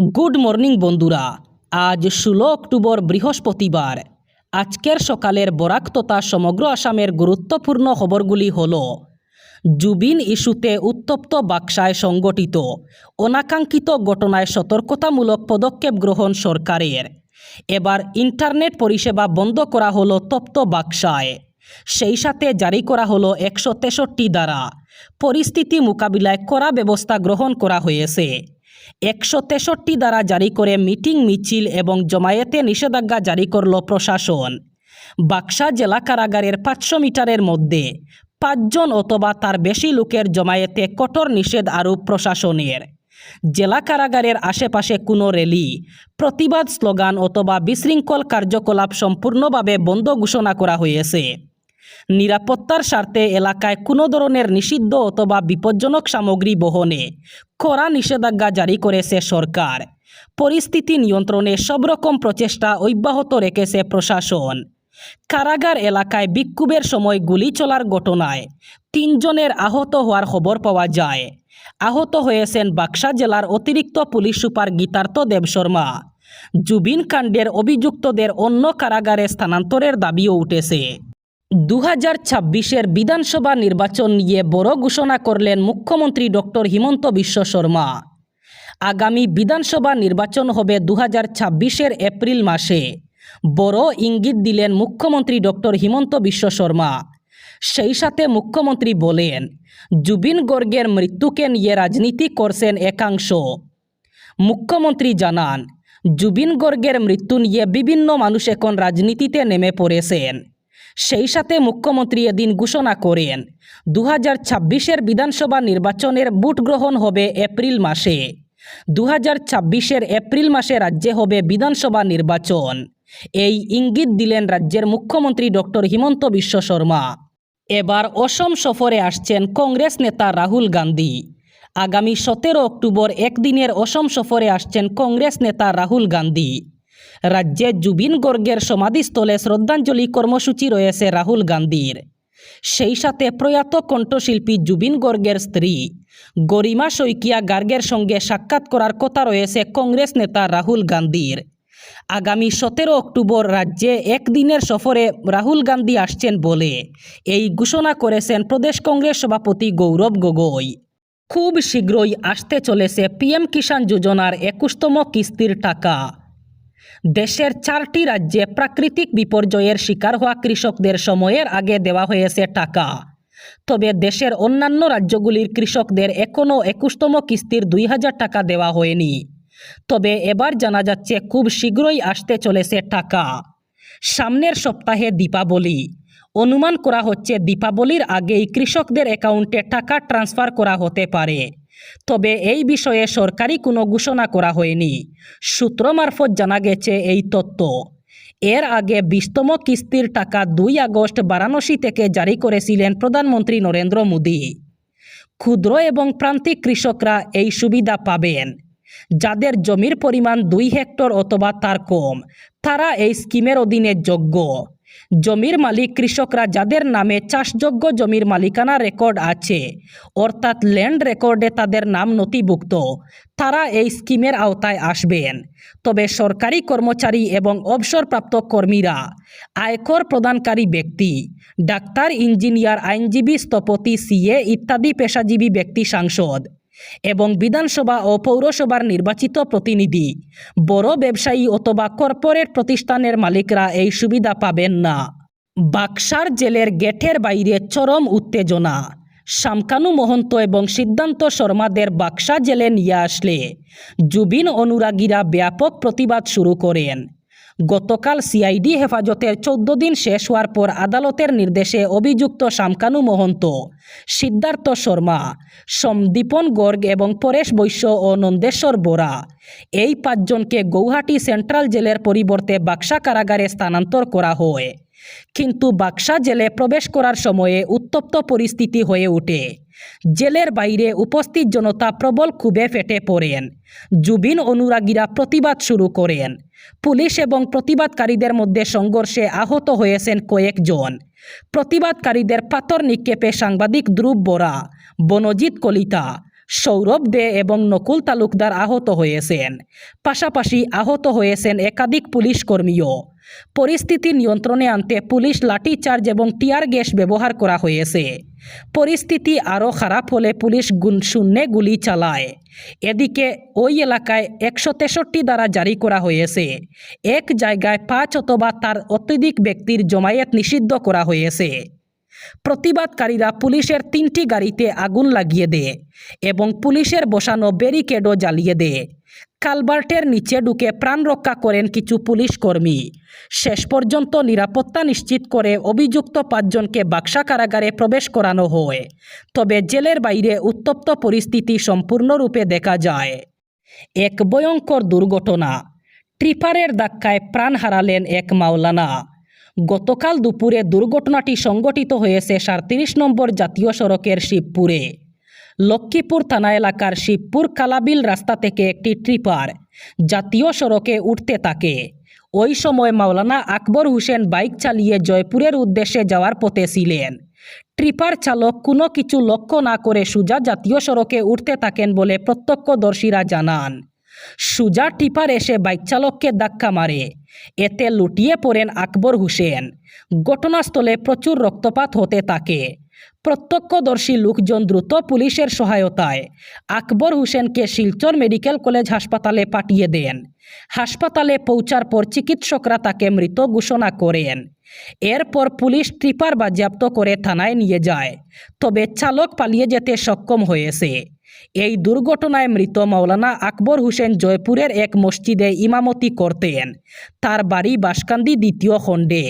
Good morning বন্ধুরা। আজ ষোলো অক্টোবর বৃহস্পতিবার। আজকের সকালের বরাক তথা সমগ্র আসামের গুরুত্বপূর্ণ খবরগুলি হল, জুবিন ইস্যুতে উত্তপ্ত বাক্সায় সংগঠিত, অনাকাঙ্ক্ষিত ঘটনায় সতর্কতামূলক পদক্ষেপ গ্রহণ সরকারের। এবার ইন্টারনেট পরিষেবা বন্ধ করা হলো তপ্ত বাক্সায়। সেই সাথে জারি করা হলো একশো তেষট্টি দ্বারা। পরিস্থিতি মোকাবিলায় করা ব্যবস্থা গ্রহণ করা হয়েছে। একশো তেষট্টি দ্বারা জারি করে মিটিং, মিছিল এবং জমায়েতে নিষেধাজ্ঞা জারি করল প্রশাসন। বাক্সা জেলা কারাগারের পাঁচশো মিটারের মধ্যে পাঁচজন অথবা তার বেশি লোকের জমায়েতে কঠোর নিষেধ আরোপ প্রশাসনের। জেলা কারাগারের আশেপাশে কোনো র্যালি, প্রতিবাদ স্লোগান অথবা বিশৃঙ্খল কার্যকলাপ সম্পূর্ণভাবে বন্ধ ঘোষণা করা হয়েছে। নিরাপত্তার স্বার্থে এলাকায় কোনো ধরনের নিষিদ্ধ অথবা বিপজ্জনক সামগ্রী বহনে কড়া নিষেধাজ্ঞা জারি করেছে সরকার। পরিস্থিতি নিয়ন্ত্রণে সব রকম প্রচেষ্টা অব্যাহত রেখেছে প্রশাসন। কারাগার এলাকায় বিক্ষোভের সময় গুলি চলার ঘটনায় তিনজনের আহত হওয়ার খবর পাওয়া যায়। আহত হয়েছেন বাক্সা জেলার অতিরিক্ত পুলিশ সুপার গীতার্থ দেব শর্মা। জুবিন কাণ্ডের অভিযুক্তদের অন্য কারাগারে স্থানান্তরের দাবিও উঠেছে। দু হাজার ছাব্বিশের বিধানসভা নির্বাচন নিয়ে বড় ঘোষণা করলেন মুখ্যমন্ত্রী ডক্টর হিমন্ত বিশ্ব শর্মা। আগামী বিধানসভা নির্বাচন হবে দু হাজার ছাব্বিশের এপ্রিল মাসে। বড় ইঙ্গিত দিলেন মুখ্যমন্ত্রী ডক্টর হিমন্ত বিশ্ব শর্মা। সেই সাথে মুখ্যমন্ত্রী বলেন, জুবিন গর্গের মৃত্যুকে নিয়ে রাজনীতি করছেন একাংশ। মুখ্যমন্ত্রী জানান, জুবিন গর্গের মৃত্যু নিয়ে বিভিন্ন মানুষ এখন রাজনীতিতে নেমে পড়েছেন। সেই সাথে মুখ্যমন্ত্রী এদিন ঘোষণা করেন দু হাজার ছাব্বিশের বিধানসভা নির্বাচনের ভোট গ্রহণ হবে এপ্রিল মাসে। দু হাজার ছাব্বিশের এপ্রিল মাসে রাজ্যে হবে বিধানসভা নির্বাচন। এই ইঙ্গিত দিলেন রাজ্যের মুখ্যমন্ত্রী ডক্টর হিমন্ত বিশ্ব শর্মা। এবার অসম সফরে আসছেন কংগ্রেস নেতা রাহুল গান্ধী। আগামী সতেরো অক্টোবর একদিনের অসম সফরে আসছেন কংগ্রেস নেতা রাহুল গান্ধী। রাজ্যে জুবিন গর্গের সমাধিস্থলে শ্রদ্ধাঞ্জলি কর্মসূচি রয়েছে রাহুল গান্ধীর। সেই সাথে প্রয়াত কণ্ঠশিল্পী জুবিন গর্গের স্ত্রী গরিমা শইকিয়া গার্গের সঙ্গে সাক্ষাৎ করার কথা রয়েছে কংগ্রেস নেতা রাহুল গান্ধীর। আগামী সতেরো অক্টোবর রাজ্যে একদিনের সফরে রাহুল গান্ধী আসছেন বলে এই ঘোষণা করেছেন প্রদেশ কংগ্রেস সভাপতি গৌরব গগৈ। খুব শীঘ্রই আসতে চলেছে পিএম কিষাণ যোজনার একুশতম কিস্তির টাকা। দেশের চারটি রাজ্যে প্রাকৃতিক বিপর্যয়ের শিকার হওয়া কৃষকদের সময়ের আগে দেওয়া হয়েছে টাকা। তবে দেশের অন্যান্য রাজ্যগুলির কৃষকদের এখনও একুশতম কিস্তির দুই হাজার টাকা দেওয়া হয়নি। তবে এবার জানা যাচ্ছে, খুব শীঘ্রই আসতে চলেছে টাকা। সামনের সপ্তাহে দীপাবলি। অনুমান করা হচ্ছে, দীপাবলির আগেই কৃষকদের অ্যাকাউন্টে টাকা ট্রান্সফার করা হতে পারে। তবে এই বিষয়ে সরকারি কোনো ঘোষণা করা হয়নি। সূত্র মারফত জানা গেছে এই তথ্য। এর আগে বিশতম কিস্তির টাকা দুই আগস্ট বারাণসী থেকে জারি করেছিলেন প্রধানমন্ত্রী নরেন্দ্র মোদী। ক্ষুদ্র এবং প্রান্তিক কৃষকরা এই সুবিধা পাবেন। যাদের জমির পরিমাণ দুই হেক্টর অথবা তার কম, তারা এই স্কিমের অধীনে যোগ্য। জমির মালিক কৃষকরা যাদের নামে চাষযোগ্য জমির মালিকানা রেকর্ড আছে, অর্থাৎ ল্যান্ড রেকর্ডে তাদের নাম নথিভুক্ত, তারা এই স্কিমের আওতায় আসবেন। তবে সরকারি কর্মচারী এবং অবসরপ্রাপ্ত কর্মীরা, আয়কর প্রদানকারী ব্যক্তি, ডাক্তার, ইঞ্জিনিয়ার, আইনজীবী, স্থপতি, সিএ ইত্যাদি পেশাজীবী ব্যক্তি সাংসদ এবং বিধানসভা ও পৌরসভার নির্বাচিত প্রতিনিধি। বড় ব্যবসায়ী অথবা কর্পোরেট প্রতিষ্ঠানের মালিকরা এই সুবিধা পাবেন না। বাক্সার জেলের গেটের বাইরে চরম উত্তেজনা। শামকানু মহন্ত এবং সিদ্ধান্ত শর্মাদের বাক্সা জেলে নিয়ে আসলে। জুবিন অনুরাগীরা ব্যাপক প্রতিবাদ শুরু করেন। গতকাল সিআইডি হেফাজতের চৌদ্দ দিন শেষ হওয়ার পর আদালতের নির্দেশে অভিযুক্ত শামকানু মহন্ত, সিদ্ধার্থ শর্মা, সমদীপন গর্গ এবং পরেশ বৈশ্য ও নন্দেশ্বর বোরা এই পাঁচজনকে গৌহাটি সেন্ট্রাল জেলের পরিবর্তে বাক্সা কারাগারে স্থানান্তর করা হয়। কিন্তু বাক্সা জেলে প্রবেশ করার সময়ে উত্তপ্ত পরিস্থিতি হয়ে ওঠে। জেলের বাইরে উপস্থিত জনতা প্রবল ক্ষোভে ফেটে পড়েন। জুবিন অনুরাগীরা প্রতিবাদ শুরু করেন। পুলিশ এবং প্রতিবাদকারীদের মধ্যে সংঘর্ষে আহত হয়েছেন কয়েকজন। প্রতিবাদকারীদের পাথর নিক্ষেপে সাংবাদিক ধ্রুব বোরা, বনজিৎ কলিতা সৌরভ দে এবং নকুল তালুকদার আহত হয়েছেন। পাশাপাশি আহত হয়েছেন একাধিক পুলিশ কর্মীও। পরিস্থিতি নিয়ন্ত্রণে আনতে পুলিশ লাঠিচার্জ এবং টিয়ার গ্যাস ব্যবহার করা হয়েছে। পরিস্থিতি আরও খারাপ হলে পুলিশ গুণ শূন্যে গুলি চালায়। এদিকে ওই এলাকায় একশো তেষট্টি দ্বারা জারি করা হয়েছে। এক জায়গায় পাঁচ অথবা তার অত্যধিক ব্যক্তির জমায়েত নিষিদ্ধ করা হয়েছে। প্রতিবাদকারীরা পুলিশের তিনটি গাড়িতে আগুন লাগিয়ে দেয় এবং পুলিশের বসানো ব্যারিকেডও জ্বালিয়ে দেয়। কালবার্টের নিচে ঢুকে প্রাণ রক্ষা করেন কিছু পুলিশ কর্মী। শেষ পর্যন্ত নিরাপত্তা নিশ্চিত করে অভিযুক্ত পাঁচজনকে বাক্সা কারাগারে প্রবেশ করানো হয়। তবে জেলের বাইরে উত্তপ্ত পরিস্থিতি সম্পূর্ণরূপে দেখা যায়। এক ভয়ঙ্কর দুর্ঘটনা। ট্রিপারের ধাক্কায় প্রাণ হারালেন এক মাওলানা। গতকাল দুপুরে দুর্ঘটনাটি সংঘটিত হয়েছে সাঁত্রিশ নম্বর জাতীয় সড়কের শিবপুরে। লক্ষ্মীপুর থানা এলাকার শিবপুর কালাবিল রাস্তা থেকে একটি ট্রিপার জাতীয় সড়কে উঠতে থাকে ওই সময় মাওলানা আকবর হোসেন বাইক চালিয়ে জয়পুরের উদ্দেশ্যে যাওয়ার পথে ছিলেন। ট্রিপার চালক কোনো কিছু লক্ষ্য না করে সুজা জাতীয় সড়কে উঠতে থাকেন বলে প্রত্যক্ষদর্শীরা জানান। সুজা টিপার এসে বাইক চালককে ধাক্কা মারে। এতে লুটিয়ে পড়েন আকবর হোসেন। ঘটনাস্থলে প্রচুর রক্তপাত হতে থাকে। প্রত্যক্ষদর্শী লোকজন দ্রুত পুলিশের সহায়তায় আকবর হোসেনকে শিলচর মেডিকেল কলেজ হাসপাতালে পাঠিয়ে দেন। হাসপাতালে পৌঁছার পর চিকিৎসকরা তাকে মৃত ঘোষণা করেন। এরপর পুলিশ ট্রিপার বাজেয়াপ্ত করে থানায় নিয়ে যায়। তবে চালক পালিয়ে যেতে সক্ষম হয়েছে। এই দুর্ঘটনায় মৃত মাওলানা আকবর হোসেন জয়পুরের এক মসজিদে ইমামতি করতেন। তার বাড়ি বাসকান্দি দ্বিতীয় খণ্ডে।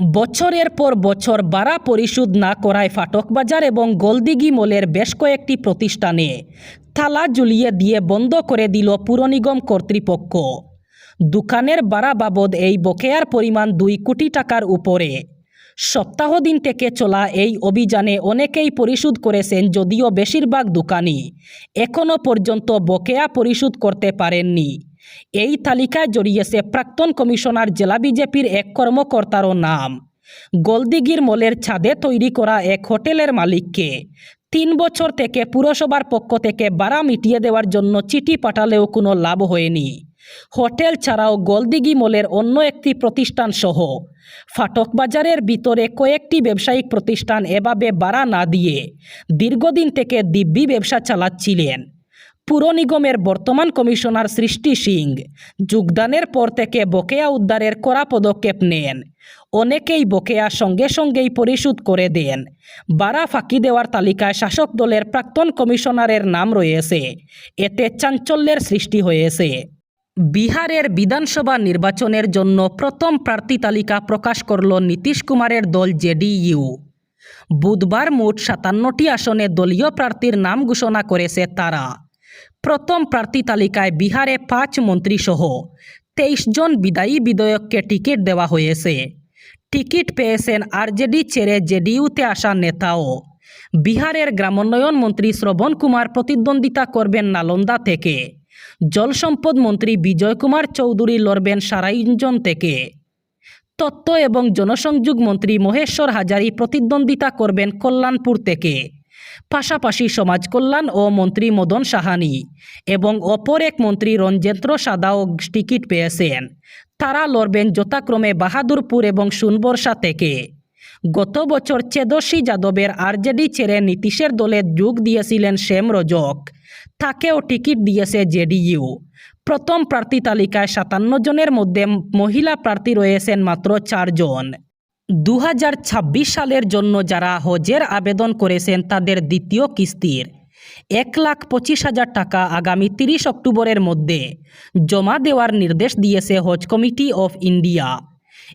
বছরের পর বছর ভাড়া পরিশোধ না করায় ফাটকবাজার এবং গোলদিঘি মলের বেশ কয়েকটি প্রতিষ্ঠানে থালা ঝুলিয়ে দিয়ে বন্ধ করে দিল পুরনিগম কর্তৃপক্ষ। দোকানের ভাড়া বাবদ এই বকেয়ার পরিমাণ দুই কোটি টাকার উপরে। সপ্তাহ দিন থেকে চলা এই অভিযানে অনেকেই পরিশোধ করেছেন যদিও বেশিরভাগ দোকানি এখনও পর্যন্ত বকেয়া পরিশোধ করতে পারেননি। এই তালিকায় জড়িয়েছে প্রাক্তন কমিশনার জেলা বিজেপির এক কর্মকর্তারও নাম। গোলদিঘির মলের ছাদে তৈরি করা এক হোটেলের মালিককে তিন বছর থেকে পুরসভার পক্ষ থেকে বাড়া মিটিয়ে দেওয়ার জন্য চিঠি পাঠালেও কোনো লাভ হয়নি। হোটেল ছাড়াও গোলদিঘি মলের অন্য একটি প্রতিষ্ঠান সহ। ফাটক বাজারের ভিতরে কয়েকটি ব্যবসায়িক প্রতিষ্ঠান এভাবে ভাড়া না দিয়ে দীর্ঘদিন থেকে দিব্যি ব্যবসা চালাচ্ছিলেন। পুর নিগমের বর্তমান কমিশনার সৃষ্টি সিং যোগদানের পর থেকে বকেয়া উদ্ধারের কড়া পদক্ষেপ নেন। অনেকেই বকেয়া সঙ্গে সঙ্গেই পরিশোধ করে দেন। বাড়া ফাঁকি দেওয়ার তালিকায় শাসক দলের প্রাক্তন কমিশনারের নাম রয়েছে। এতে চাঞ্চল্যের সৃষ্টি হয়েছে। বিহারের বিধানসভা নির্বাচনের জন্য প্রথম প্রার্থী তালিকা প্রকাশ করল নীতিশ কুমারের দল জেডিইউ। বুধবার মোট সাতান্নটি আসনে দলীয় প্রার্থীর নাম ঘোষণা করেছে তারা। প্রথম প্রার্থী তালিকায় বিহারে পাঁচ মন্ত্রীসহ তেইশ জন বিদায়ী বিধায়ককে টিকিট দেওয়া হয়েছে। টিকিট পেয়েছেন আরজেডি ছেড়ে জেডিইউতে আসা নেতাও। বিহারের গ্রামোন্নয়ন মন্ত্রী শ্রবণ কুমার প্রতিদ্বন্দ্বিতা করবেন নালন্দা থেকে। জলসম্পদ মন্ত্রী বিজয় কুমার চৌধুরী লড়বেন সারাইঞ্জন থেকে। তথ্য এবং জনসংযোগ মন্ত্রী মহেশ্বর হাজারি প্রতিদ্বন্দ্বিতা করবেন কল্যাণপুর থেকে। পাশাপাশি সমাজ কল্যাণ ও মন্ত্রী মদন সাহানি এবং অপর এক মন্ত্রী রঞ্জেন্দ্র সাদাও টিকিট পেয়েছেন। তারা লড়বেন যথাক্রমে বাহাদুরপুর এবং সুনবর্ষা থেকে। গত বছর চেদস্বী যাদবের আরজেডি ছেড়ে নীতিশের দলে যোগ দিয়েছিলেন শ্যাম রজক। তাকেও টিকিট দিয়েছে জেডিইউ প্রথম প্রার্থী তালিকায় সাতান্ন জনের মধ্যে মহিলা প্রার্থী রয়েছেন মাত্র চারজন দু হাজার ছাব্বিশ সালের জন্য যারা হজের আবেদন করেছেন তাদের দ্বিতীয় কিস্তির এক লাখ পঁচিশ হাজার টাকা আগামী তিরিশ অক্টোবরের মধ্যে জমা দেওয়ার নির্দেশ দিয়েছে হজ কমিটি অফ ইন্ডিয়া।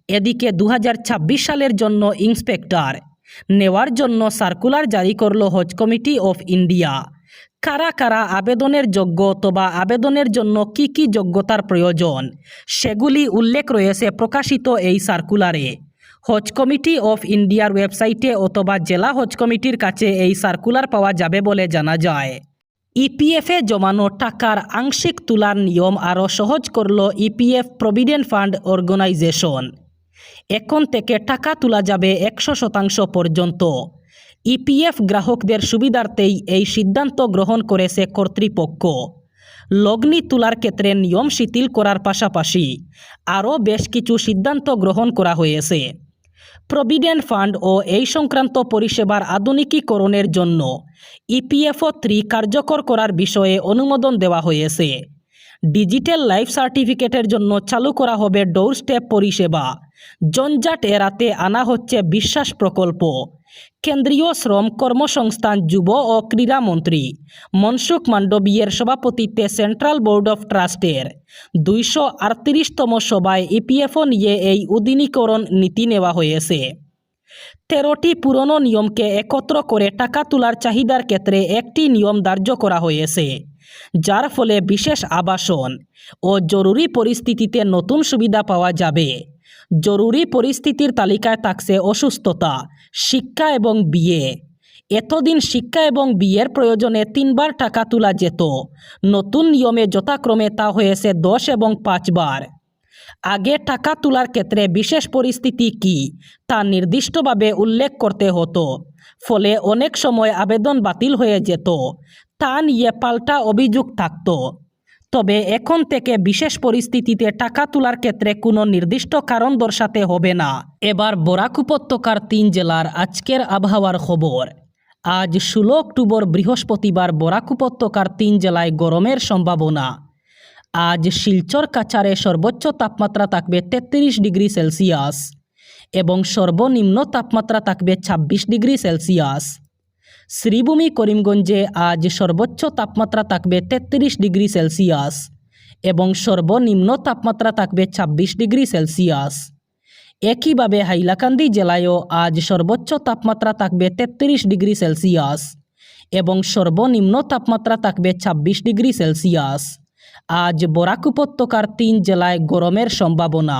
এদিকে দু হাজার ছাব্বিশ সালের জন্য ইন্সপেক্টর নেওয়ার জন্য সার্কুলার জারি করল হজ কমিটি অফ ইন্ডিয়া। কারা কারা আবেদনের যোগ্য অথবা আবেদনের জন্য কি কি যোগ্যতার প্রয়োজন? সেগুলি উল্লেখ রয়েছে প্রকাশিত এই সার্কুলারে। হজ কমিটি অফ ইন্ডিয়ার ওয়েবসাইটে অথবা জেলা হজ কমিটির কাছে এই সার্কুলার পাওয়া যাবে বলে জানা যায়। ইপিএফে জমানো টাকার আংশিক তোলার নিয়ম আরও সহজ করল ইপিএফ প্রভিডেন্ট ফান্ড অর্গানাইজেশন। এখন থেকে টাকা তোলা যাবে একশো শতাংশ পর্যন্ত। ইপিএফ গ্রাহকদের সুবিধার্থেই এই সিদ্ধান্ত গ্রহণ করেছে কর্তৃপক্ষ। লগ্নি তোলার ক্ষেত্রে নিয়ম শিথিল করার পাশাপাশি আরও বেশ কিছু সিদ্ধান্ত গ্রহণ করা হয়েছে। প্রভিডেন্ট ফান্ড ও এই সংক্রান্ত পরিষেবার আধুনিকীকরণের জন্য ইপিএফও থ্রি কার্যকর করার বিষয়ে অনুমোদন দেওয়া হয়েছে। ডিজিটাল লাইফ সার্টিফিকেটের জন্য চালু করা হবে ডোর স্টেপ পরিষেবা। জঞ্জাট এড়াতে আনা হচ্ছে বিশ্বাস প্রকল্প। কেন্দ্রীয় শ্রম কর্মসংস্থান, যুব ও ক্রীড়া মন্ত্রী মনসুখ মান্ডবীয়ের সভাপতিত্বে সেন্ট্রাল বোর্ড অফ ট্রাস্টের দুইশো আটত্রিশতম সভায় ইপিএফও নিয়ে এই উদিনীকরণ নীতি নেওয়া হয়েছে। তেরোটি পুরনো নিয়মকে একত্র করে টাকা তোলার চাহিদার ক্ষেত্রে একটি নিয়ম ধার্য করা হয়েছে, যার ফলে বিশেষ আবাসন ও জরুরি পরিস্থিতিতে নতুন সুবিধা পাওয়া যাবে। জরুরি পরিস্থিতির তালিকায় থাকছে অসুস্থতা, শিক্ষা এবং বিয়ে। এতদিন শিক্ষা এবং বিয়ের প্রয়োজনে তিনবার টাকা তোলা যেত। নতুন নিয়মে যথাক্রমে তা হয়েছে দশ এবং পাঁচবার আগে টাকা তোলার ক্ষেত্রে বিশেষ পরিস্থিতি কি, তা নির্দিষ্টভাবে উল্লেখ করতে হতো। ফলে অনেক সময় আবেদন বাতিল হয়ে যেত। তা নিয়ে পাল্টা অভিযোগ থাকত। তবে এখন থেকে বিশেষ পরিস্থিতিতে টাকা তোলার ক্ষেত্রে কোনো নির্দিষ্ট কারণ দর্শাতে হবে না। এবার বরাক উপত্যকার তিন জেলার আজকের আবহাওয়ার খবর। আজ ষোলো অক্টোবর বৃহস্পতিবার বরাক উপত্যকার তিন জেলায় গরমের সম্ভাবনা। আজ শিলচর কাছারে সর্বোচ্চ তাপমাত্রা থাকবে তেত্রিশ ডিগ্রি সেলসিয়াস এবং সর্বনিম্ন তাপমাত্রা থাকবে ছাব্বিশ ডিগ্রি সেলসিয়াস। শ্রীভূমি করিমগঞ্জে আজ সর্বোচ্চ তাপমাত্রা থাকবে তেত্রিশ ডিগ্রি সেলসিয়াস এবং সর্বনিম্ন তাপমাত্রা থাকবে ছাব্বিশ ডিগ্রি সেলসিয়াস। একইভাবে হাইলাকান্দি জেলায়ও আজ সর্বোচ্চ তাপমাত্রা থাকবে তেত্রিশ ডিগ্রি সেলসিয়াস এবং সর্বনিম্ন তাপমাত্রা থাকবে ছাব্বিশ ডিগ্রি সেলসিয়াস। আজ বরাক উপত্যকার তিন জেলায় গরমের সম্ভাবনা।